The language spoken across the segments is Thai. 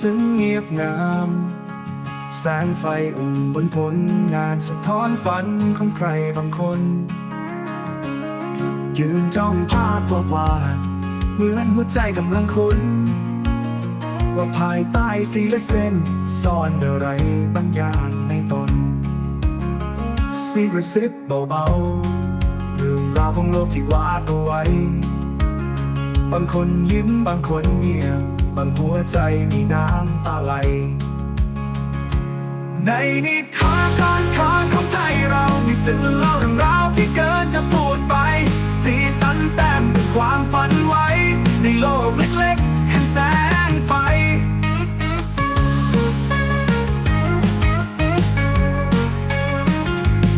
ซึ้งเงียบงาม แสงไฟอุ่นบนผลงานสะท้อนฝันของใครบางคน ยืนจ้องภาพวาดวาเหมือนหัวใจกำลังคุ้นว่าภายใต้สีและเส้นซ่อนอะไรบางอย่างในตนสีกระซิบเบาๆเรื่องราวของโลกที่วาดเอาไว้ บางคนยิ้มบางคนเงียบบางหัวใจมีน้ำตาไหล ในนิทานทานคานของใจเรา มีสื่อเล่าเรื่องราวที่เกินจะพูดไป สีสันแต้มด้วยความฝันไว้ ในโลกเล็กๆแห่งแสงไฟ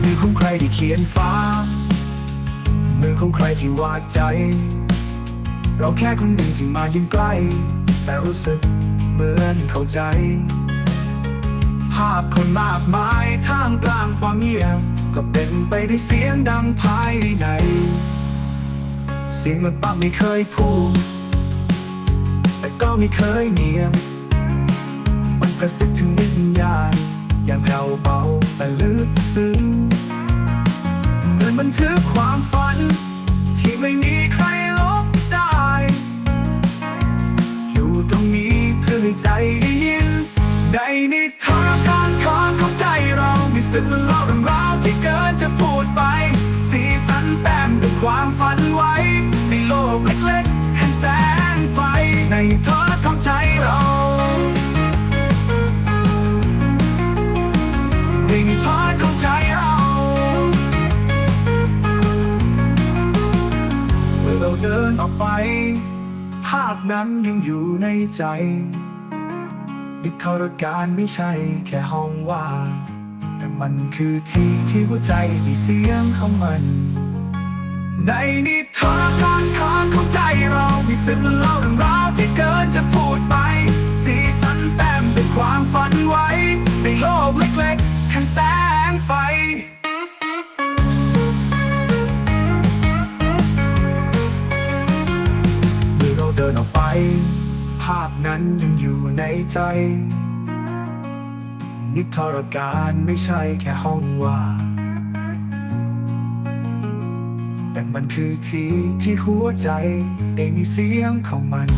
มือของใครที่เขียนฟ้า มือของใครที่วาดใจ เราแค่คนหนึ่งที่มายืนใกล้ แต่รู้สึกเหมือนเข้าใจ ภาพคนมากมายท่ามกลางความเงียบก็เป็นไปด้วยเสียงดังภายใน เสียงมันปักไม่เคยพูด แต่ก็ไม่เคยเนียม มันกระซิบถึงวิญญาณอย่างแผ่วเบาแต่ลึกซึ้งเหมือนบันทึกความฝัน เรามีสื่อเล่าเรื่องราวที่เกินจะพูดไป สีสันแต้มด้วยความฝันไว้ ในโลกเล็กๆแห่งแสงไฟในนิทานของใจเราในทานของใจเราเมื่อเราเดินออกไปภาพนั้นยังอยู่ในใจนิทรรการไม่ใช่แค่ห้องว่าง มันคือที่ที่หัวใจมีเสียงของมัน ในนิทรรการคานของใจเรา มีสื่อเล่าเรื่องราวที่เกินจะพูดไป สีสันแต้มด้วยความฝันไว้ ในโลกเล็กๆแห่งแสงไฟเมื่อเราเดินออกไป ภาพนั้นยังอยู่ในใจ นิทรรการไม่ใช่แค่ห้องว่างแต่มันคือที่ที่หัวใจได้มีเสียงของมัน